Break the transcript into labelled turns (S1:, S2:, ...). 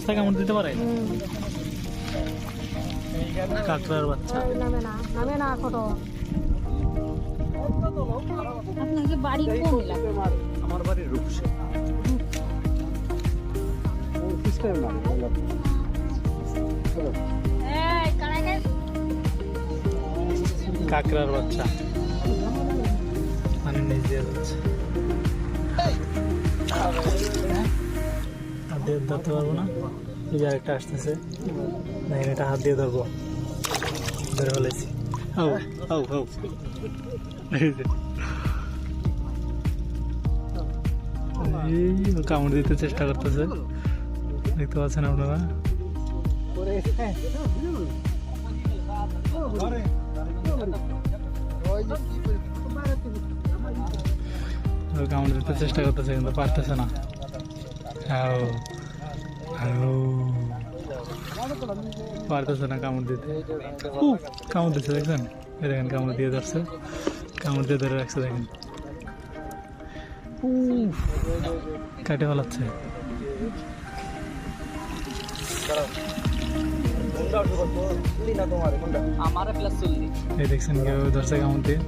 S1: অবস্থায় কেমন দিতে পারে? কাঁকড়ার বাচ্চা।
S2: নামে না
S3: আপনাকে বাড়ি কোন
S4: আমার বাড়ি রূপসে।
S1: কাঁকড়ার বাচ্চা। মানে নিচ দিয়ে যাচ্ছে দিয়ে ধরতে পারব না। এই যে আরেকটা আসতেছে। দেখেন, এটা হাত দিয়ে ধরবো। ধরে ফেলেছি। হাউ হাউ হাউ। কামড় দিতে চেষ্টা করতেছে। দেখতে পাচ্ছেন আপনারা? কামড় দিতে চেষ্টা করতেছে, কিন্তু পারতেছে না। হাউ। পারতেছে না কামড় দিতে। উহ, কামড় দিচ্ছে দেখছেন? দেখেন কামড় দিয়ে ধরছে কামড় দিয়ে ধরে রাখছে দেখেন। কাটে ফেলাচ্ছে। এই দেখছেন কীভাবে ধরছে কামড় দিয়ে।